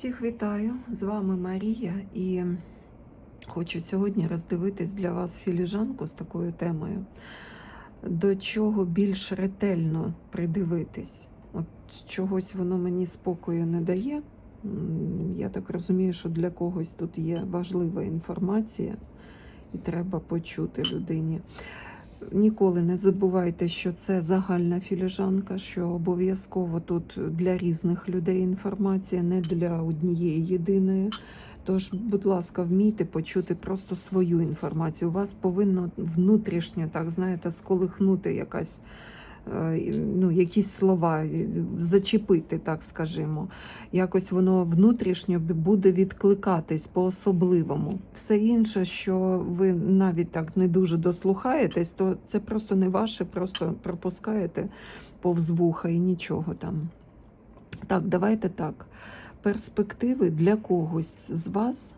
Всіх вітаю! З вами Марія і хочу сьогодні роздивитись для вас філіжанку з такою темою. До чого більш ретельно придивитись. От чогось воно мені спокою не дає. Я так розумію, що для когось тут є важлива інформація, і треба почути людині. Ніколи не забувайте, що це загальна філіжанка, що обов'язково тут для різних людей інформація, не для однієї єдиної. Тож, будь ласка, вмійте почути просто свою інформацію. У вас повинно внутрішньо, так знаєте, сколихнути якась. Е, Ну, якісь слова зачепити, так скажімо. Якось воно внутрішньо буде відкликатись по-особливому. Все інше, що ви навіть так не дуже дослухаєтесь, то це просто не ваше, просто пропускаєте повз вуха і нічого там. Так, давайте так. Перспективи для когось з вас,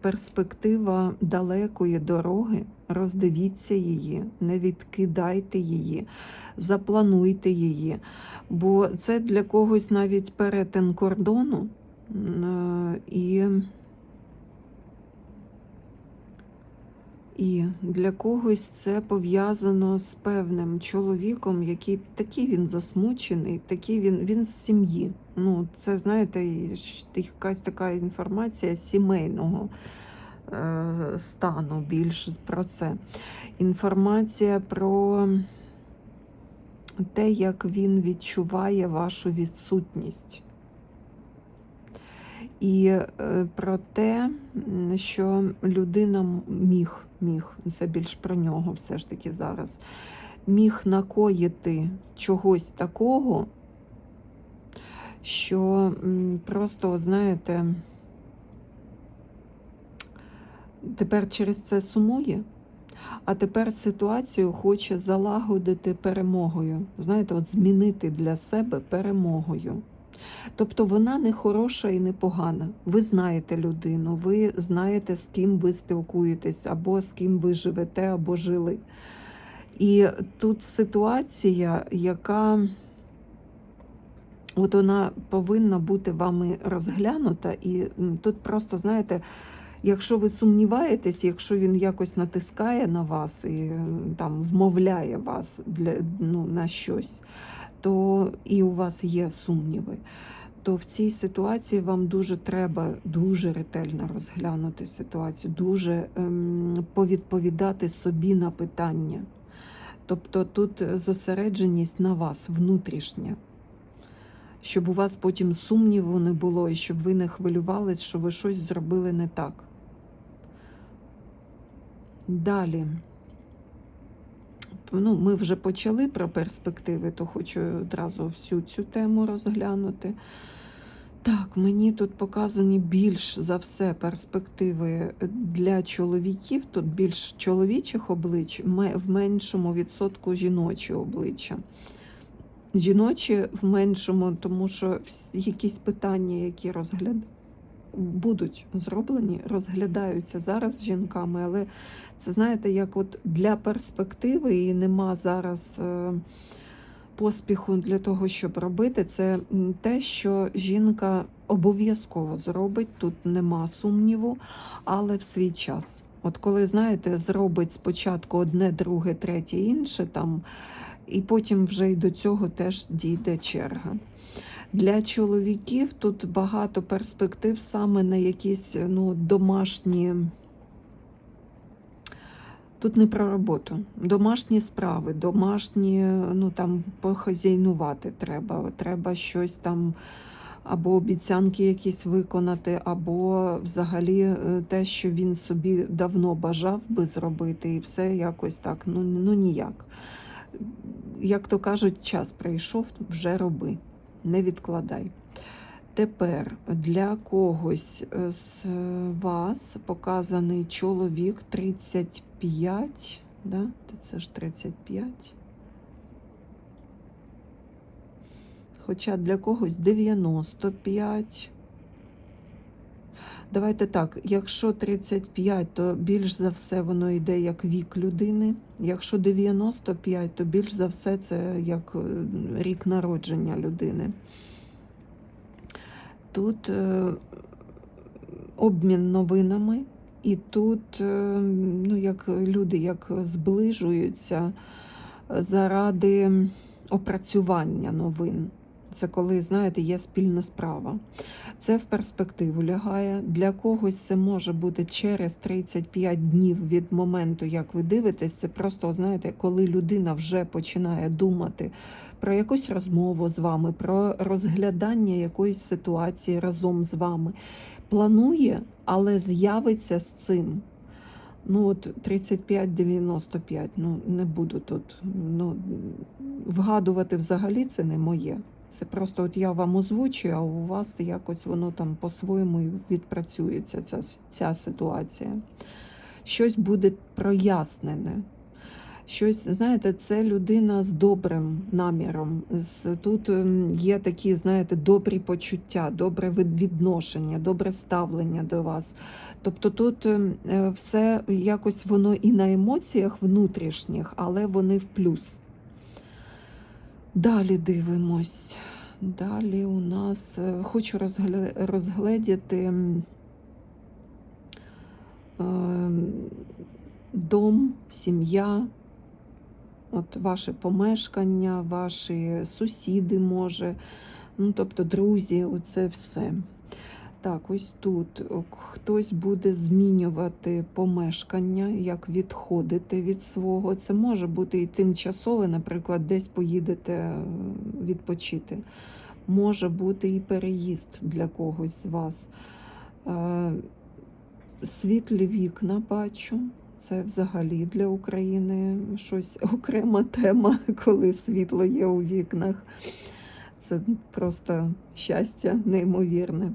перспектива далекої дороги, роздивіться її, не відкидайте її, заплануйте її. Бо це для когось навіть перетин кордону. е, І, і для когось це пов'язано з певним чоловіком, який такий він засмучений, такий він, він з сім'ї. Ну, це, знаєте, якась така інформація сімейного е, стану більш про це. Інформація про те, як він відчуває вашу відсутність. І е, про те, що людина міг, міг, це більш про нього все ж таки зараз, міг накоїти чогось такого, що просто, знаєте, тепер через це сумує, а тепер ситуацію хоче залагодити перемогою. Знаєте, от змінити для себе перемогою. Тобто вона не хороша і не погана. Ви знаєте людину, ви знаєте, з ким ви спілкуєтесь, або з ким ви живете, або жили. І тут ситуація, яка от вона повинна бути вами розглянута, і тут просто, знаєте, якщо ви сумніваєтесь, якщо він якось натискає на вас і там вмовляє вас для, ну, на щось, то і у вас є сумніви, то в цій ситуації вам дуже треба дуже ретельно розглянути ситуацію, дуже ем, повідповідати собі на питання. Тобто тут зосередженість на вас внутрішня, щоб у вас потім сумніву не було і щоб ви не хвилювались, що ви щось зробили не так. Далі. Ну, ми вже почали про перспективи, то хочу одразу всю цю тему розглянути. Так, мені тут показані більш за все перспективи для чоловіків, тут більш чоловічих облич, в меншому відсотку жіночі обличчя. Жіночі в меншому, тому що якісь питання, які розгляд... будуть зроблені, розглядаються зараз жінками, але це знаєте, як от для перспективи і нема зараз е, поспіху для того, щоб робити. Це те, що жінка обов'язково зробить, тут нема сумніву, але в свій час. От коли, знаєте, зробить спочатку одне, друге, третє, інше там, і потім вже й до цього теж дійде черга. Для чоловіків тут багато перспектив саме на якісь ну, домашні. Тут не про роботу, домашні справи, домашні, ну там похазяйнувати треба. Треба щось там, або обіцянки якісь виконати, або взагалі е, те, що він собі давно бажав би зробити, і все якось так, ну, ну ніяк. Як то кажуть, час прийшов, вже роби, не відкладай. Тепер для когось е, з вас показаний чоловік 35, да? Це ж 35. Хоча для когось 95. Давайте так, якщо 35, то більш за все воно йде як вік людини. Якщо 95, то більш за все це як е, рік народження людини. Тут е, обмін новинами, і тут е, ну, як люди як зближуються заради опрацювання новин. Це коли, знаєте, є спільна справа. Це в перспективу лягає. Для когось це може бути через 35 днів від моменту, як ви дивитесь. Це просто, знаєте, коли людина вже починає думати про якусь розмову з вами, про розглядання якоїсь ситуації разом з вами. Планує, але з'явиться з цим. Ну, от 35-95, ну не буду тут. Ну, вгадувати взагалі це не моє. Це просто от я вам озвучую, а у вас якось воно там по-своєму відпрацюється, ця, ця ситуація. Щось буде прояснене. Щось, знаєте, це людина з добрим наміром. Тут ем, є такі, знаєте, добрі почуття, добре відношення, добре ставлення до вас. Тобто тут ем, е, все якось воно і на емоціях внутрішніх, але вони в плюс. Далі дивимось. Далі у нас е, хочу розгля- розгледіти ем, дом, сім'я, от ваше помешкання, ваші сусіди, може, ну, тобто друзі, оце все. Так, ось тут хтось буде змінювати помешкання, як відходити від свого. Це може бути і тимчасове, наприклад, десь поїдете е, відпочити. Може бути і переїзд для когось з вас. Е, Світлі вікна бачу. Це взагалі для України щось окрема тема, коли світло є у вікнах. Це просто щастя неймовірне.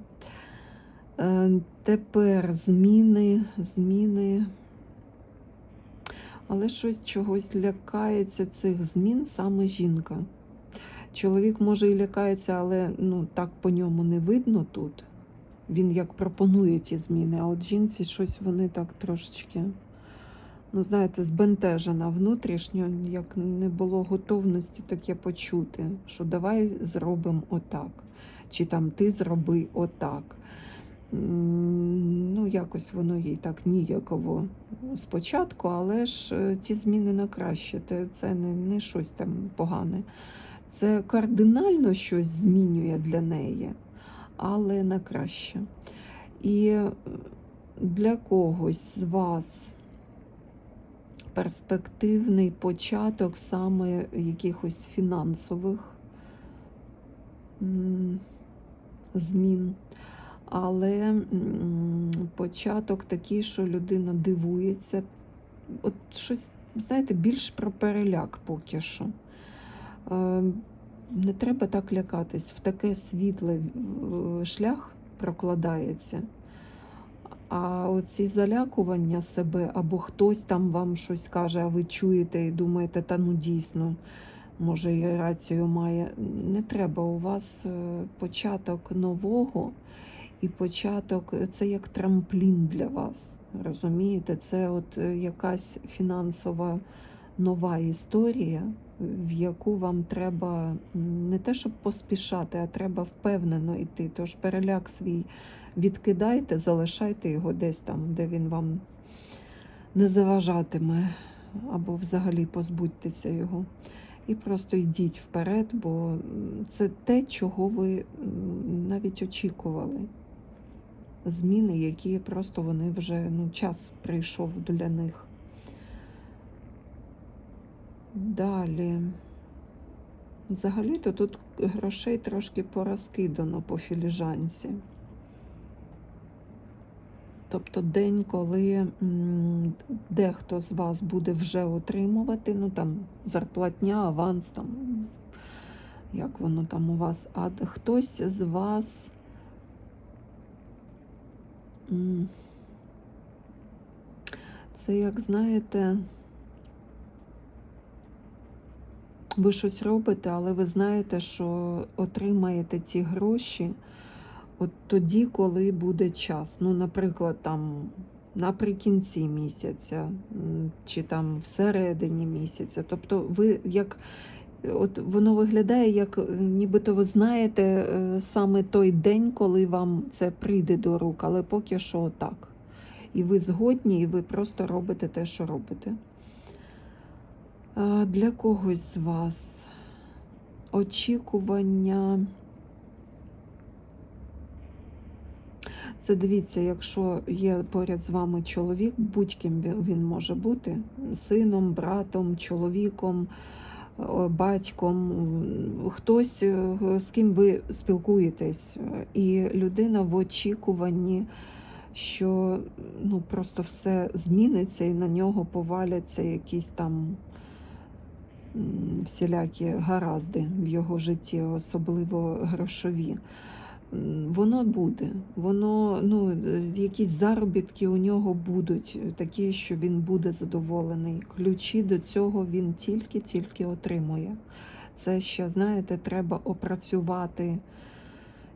Е, Тепер зміни, зміни. Але щось чогось лякається цих змін саме жінка. Чоловік може і лякається, але ну, так по ньому не видно тут. Він як пропонує ті зміни, а от жінці щось вони так трошечки, ну, знаєте, збентежена внутрішньо, як не було готовності таке почути, що давай зробимо отак. Чи там ти зроби отак. Ну, якось воно їй так ніяково спочатку, але ж е, ці зміни на краще. Це не, не щось там погане. Це кардинально щось змінює для неї, але на краще. І е, для когось з вас перспективний початок саме якихось фінансових змін. Але початок такий, що людина дивується. От щось, знаєте, більш про переляк поки що. Е, Не треба так лякатись. В таке світле шлях прокладається. А оці залякування себе, або хтось там вам щось каже, а ви чуєте і думаєте, та ну дійсно, може і рацію має. Не треба. У вас е, початок нового. І початок це як трамплін для вас. Розумієте? Це от е, якась фінансова нова історія, в яку вам треба не те, щоб поспішати, а треба впевнено йти. Тож переляк свій відкидайте, залишайте його десь там, де він вам не заважатиме, або взагалі позбудьтеся його. І просто йдіть вперед, бо це те, чого ви навіть очікували зміни, які просто вони вже ну, час прийшов для них. Далі. Взагалі-то тут грошей трошки порозкидано по філіжанці. Тобто день, коли дехто з вас буде вже отримувати, ну там зарплатня, аванс, там, як воно там у вас, а хтось з вас. Це, як знаєте, ви щось робите, але ви знаєте, що отримаєте ці гроші от тоді, коли буде час. Ну, наприклад, там наприкінці місяця, чи там всередині місяця. Тобто, ви як От воно виглядає, як е, нібито ви знаєте е, саме той день, коли вам це прийде до рук, але поки що так. І ви згодні, і ви просто робите те, що робите. Для когось з вас очікування. Це дивіться, якщо є поряд з вами чоловік, будь-ким він- може бути сином, братом, чоловіком, батьком, хтось, е, з ким ви спілкуєтесь, е, і людина в очікуванні, що ну, просто все зміниться і на нього поваляться якісь там всілякі гаразди в його житті, особливо грошові. Воно буде, воно, ну, якісь заробітки у нього будуть, е, такі, що він буде задоволений. Ключі до цього він тільки-тільки отримує. Це ще, знаєте, треба опрацювати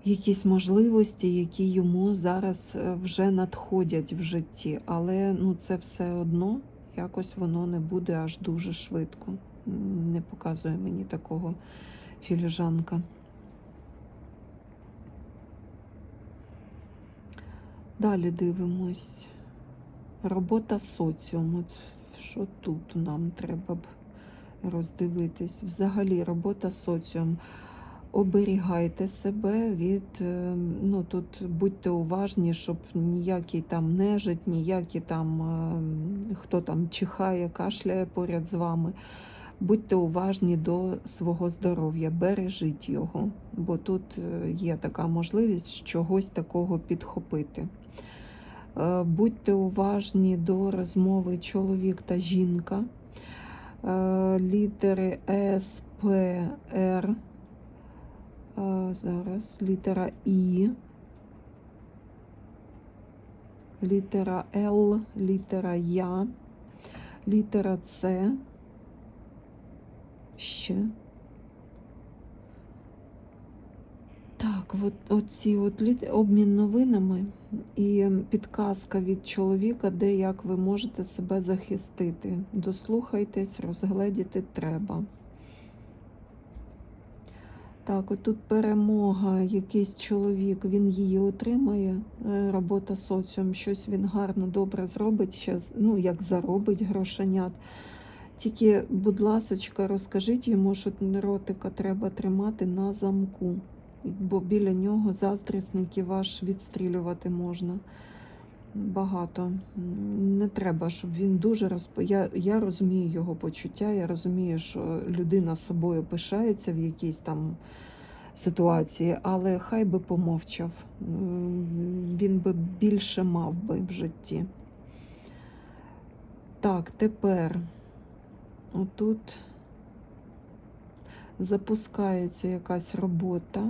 якісь можливості, які йому зараз е, вже надходять в житті. Але ну, це все одно якось воно не буде аж дуже швидко. Не показує мені такого філіжанка. Далі дивимось. Робота соціуму. Що тут нам треба б роздивитись? Взагалі, робота соціум. Оберігайте себе від, е, ну тут будьте уважні, щоб ніякий там нежить, ніякі там е, хто там чихає, кашляє поряд з вами. Будьте уважні до свого здоров'я, бережіть його, бо тут е, є така можливість чогось такого підхопити. Е, Будьте уважні до розмови чоловік та жінка. Е, Літери С, П, Р. Е, Зараз літера І. Літера Л, літера Я, літера С. Ще. Так, от, оці от літ- обмін новинами і підказка від чоловіка, де як ви можете себе захистити. Дослухайтесь, розгледіти треба. Так, отут перемога, якийсь чоловік, він її отримає, е, робота соціум, щось він гарно, добре зробить, щас, ну, як заробить грошенят. Тільки, будь ласочка, розкажіть йому, що ротика треба тримати на замку, бо біля нього заздрісників аж відстрілювати можна. Багато. Не треба, щоб він дуже розп... я, я розумію його почуття, я розумію, що людина собою пишається в якійсь там ситуації, але хай би помовчав. Він би більше мав би в житті. Так, тепер отут запускається якась робота.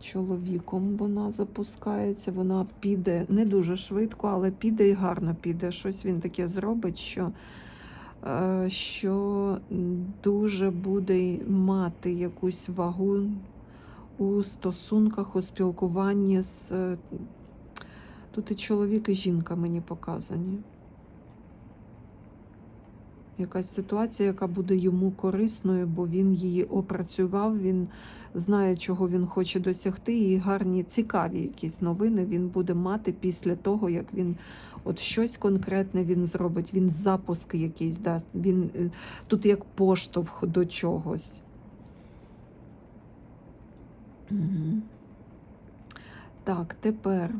Чоловіком вона запускається, вона піде не дуже швидко, але піде і гарно піде. Щось він таке зробить, що, е, що дуже буде мати якусь вагу у стосунках, у спілкуванні з. Тут і чоловік, і жінка мені показані. Якась ситуація, яка буде йому корисною, бо він її опрацював, він знає, чого він хоче досягти, і гарні, цікаві якісь новини він буде мати після того, як він от щось конкретне він зробить, він запуск якийсь дасть. Він е, тут як поштовх до чогось. Так, тепер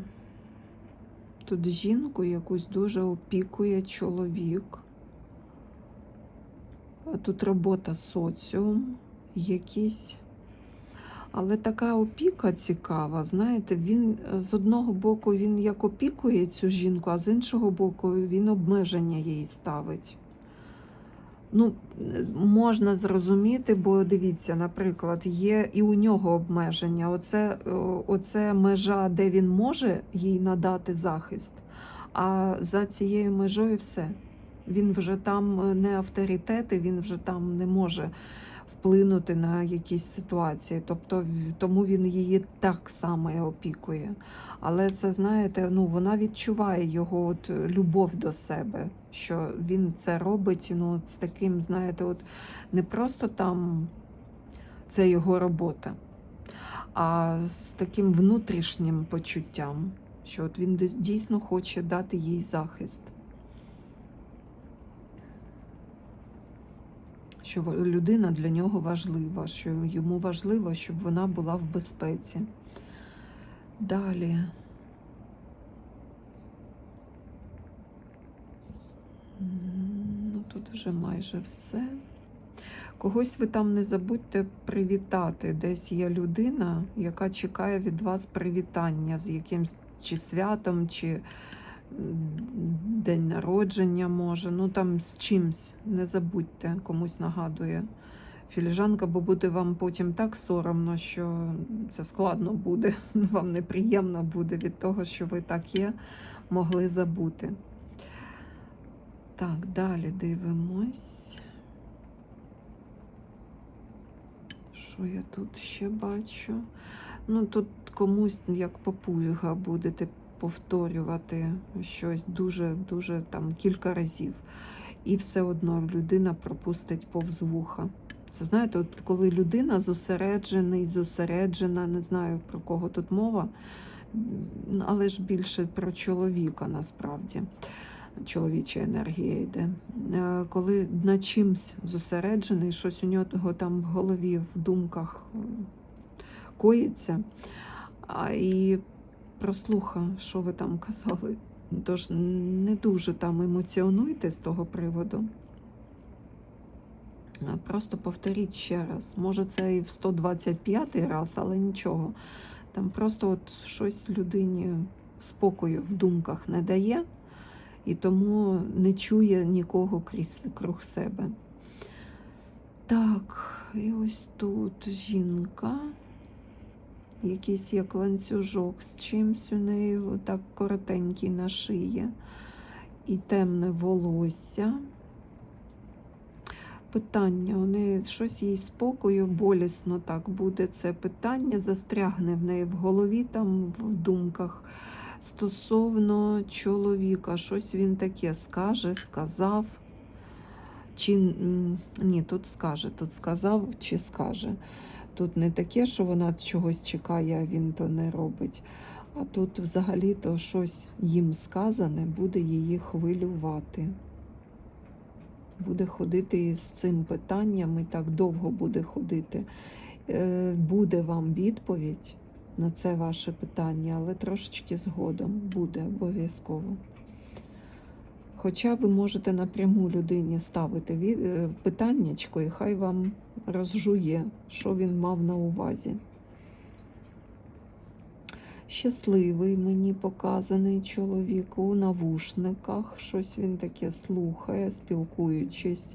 тут жінку якусь дуже опікує чоловік. Тут робота соціум, якісь. Але така опіка цікава, знаєте, він е, з одного боку він як опікує цю жінку, а з іншого боку він обмеження їй ставить. Ну, е, можна зрозуміти, бо дивіться, наприклад, є і у нього обмеження. Оце, оце межа, де він може їй надати захист, а за цією межою все. Він вже там е, не авторитет, і він вже там не може вплинути на якісь ситуації. Тобто тому він її так само опікує. Але це, знаєте, ну вона відчуває його от любов до себе, що він це робить ну, от з таким, знаєте, от не просто там це його робота. А з таким внутрішнім почуттям, що от він дійсно хоче дати їй захист. Що людина для нього важлива, що йому важливо, щоб вона була в безпеці. Далі. Ну, тут вже майже все. Когось ви там не забудьте привітати. Десь є людина, яка чекає від вас привітання з якимсь чи святом, чи день народження може. Ну там з чимсь. Не забудьте, комусь нагадує. Філіжанка, бо буде вам потім так соромно, що це складно буде. Вам неприємно буде від того, що ви так є, могли забути. Так, далі дивимось. Що я тут ще бачу? Ну, тут комусь як попуга будете повторювати щось дуже-дуже там кілька разів. І все одно людина пропустить повз вуха. Це знаєте, от коли людина зосереджений, зосереджена, не знаю про кого тут мова, але ж більше про чоловіка насправді. Чоловіча енергія йде. Е, Коли на чимсь зосереджений, щось у нього там в голові, в думках коїться, і прослуха, що ви там казали. Тож не дуже там емоціонуйте з того приводу. Просто повторіть ще раз. Може, це і в 125 раз, але нічого. Там просто от щось людині спокою в думках не дає, і тому не чує нікого крізь круг себе. Так, і ось тут жінка. Якийсь як ланцюжок з чимсь у неї, так коротенький на шиї, і темне волосся. Питання, неї щось їй спокою, болісно так буде це питання, застрягне в неї в голові, там в думках. Стосовно чоловіка, щось він таке скаже, сказав. Чи ні, тут скаже, тут сказав чи скаже. Тут не таке, що вона чогось чекає, а він то не робить. А тут взагалі то щось їм сказане буде її хвилювати. Буде ходити з цим питанням і так довго буде ходити. Е, Буде вам відповідь на це ваше питання, але трошечки згодом буде обов'язково. Хоча ви можете напряму людині ставити від- е, питаннячко, і хай вам розжує, що він мав на увазі. Щасливий мені показаний чоловік у навушниках. Щось він таке слухає, спілкуючись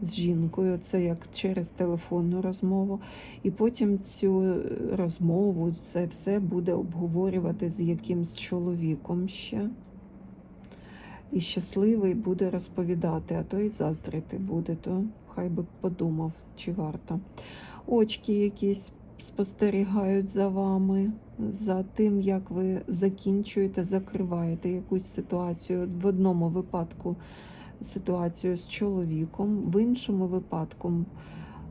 з жінкою. Це як через телефонну розмову. І потім цю розмову, це все буде обговорювати з якимсь чоловіком ще. І щасливий буде розповідати, а то й заздрити буде, то хай би подумав, чи варто. Очки якісь спостерігають за вами, за тим, як ви закінчуєте, закриваєте якусь ситуацію. В одному випадку ситуацію з чоловіком, в іншому випадку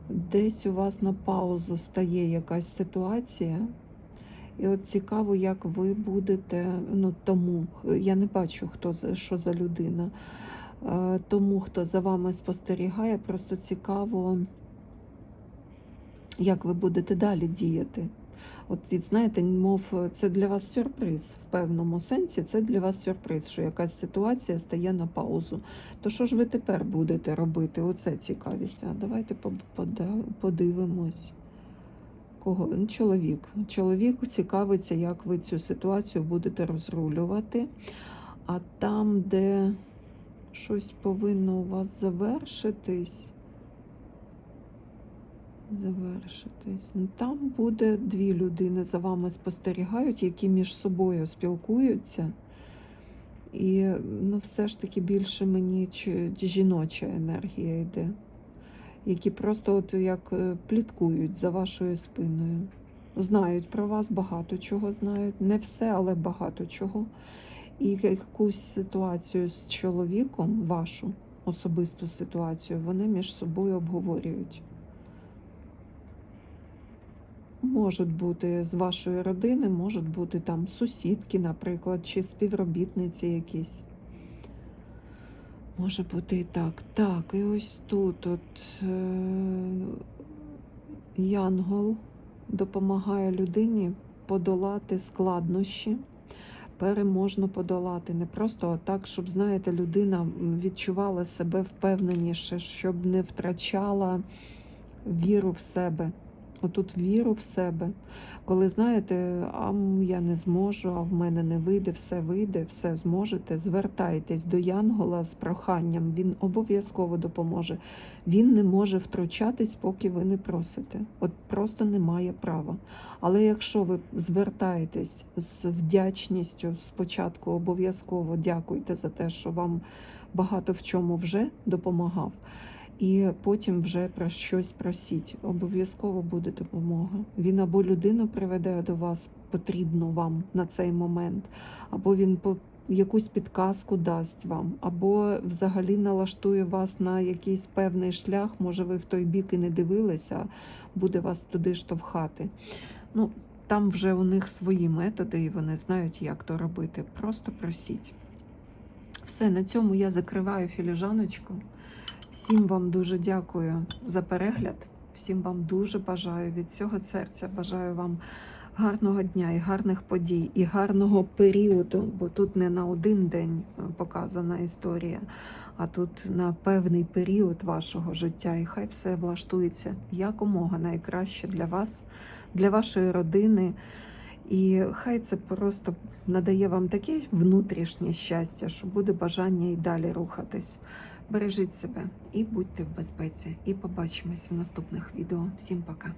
десь у вас на паузу стає якась ситуація. І от цікаво, як ви будете, ну тому я не бачу, хто що за людина. Е, Тому, хто за вами спостерігає, просто цікаво, як ви будете далі діяти. От знаєте, мов це для вас сюрприз в певному сенсі. Це для вас сюрприз, що якась ситуація стає на паузу. То що ж ви тепер будете робити? Оце цікавість. Давайте подивимось. Кого? Чоловік. Чоловік цікавиться, як ви цю ситуацію будете розрулювати. А там, де щось повинно у вас завершитись. Завершитись. Ну, там буде дві людини за вами спостерігають, які між собою спілкуються. І ну, все ж таки більше мені жіноча енергія йде які просто от як е, пліткують за вашою спиною. Знають про вас, багато чого знають. Не все, але багато чого. І якусь ситуацію з чоловіком, вашу особисту ситуацію, вони між собою обговорюють. можуть бути з вашої родини, можуть бути там сусідки, наприклад, чи співробітниці якісь. Може бути і так. Так, і ось тут от е, Янгол допомагає людині подолати складнощі. Переможно подолати. Не просто так, щоб, знаєте, людина відчувала себе впевненіше, щоб не втрачала віру в себе. Отут віру в себе. Коли знаєте, а я не зможу, а в мене не вийде, все вийде, все зможете. Звертайтесь до Янгола з проханням, він обов'язково допоможе. Він не може втручатись, поки ви не просите. От просто немає права. Але якщо ви звертаєтесь з вдячністю, спочатку обов'язково дякуйте за те, що вам багато в чому вже допомагав. І потім вже про щось просіть. Обов'язково буде допомога. Він або людину приведе до вас потрібну вам на цей момент, або він якусь підказку дасть вам, або взагалі налаштує вас на якийсь певний шлях. Може, ви в той бік і не дивилися, буде вас туди штовхати. Ну, там вже у них свої методи, і вони знають, як то робити. Просто просіть. Все, на цьому я закриваю філіжаночку. Всім вам дуже дякую за перегляд. Всім вам дуже бажаю від всього серця. Бажаю вам гарного дня і гарних подій, і гарного періоду, бо тут не на один день е, показана історія, а тут на певний період вашого життя. І хай все влаштується якомога найкраще для вас, для вашої родини. І хай це просто надає вам таке внутрішнє щастя, що буде бажання і далі рухатись. Бережіть себе і будьте в безпеці. І побачимось в наступних відео. Всім пока.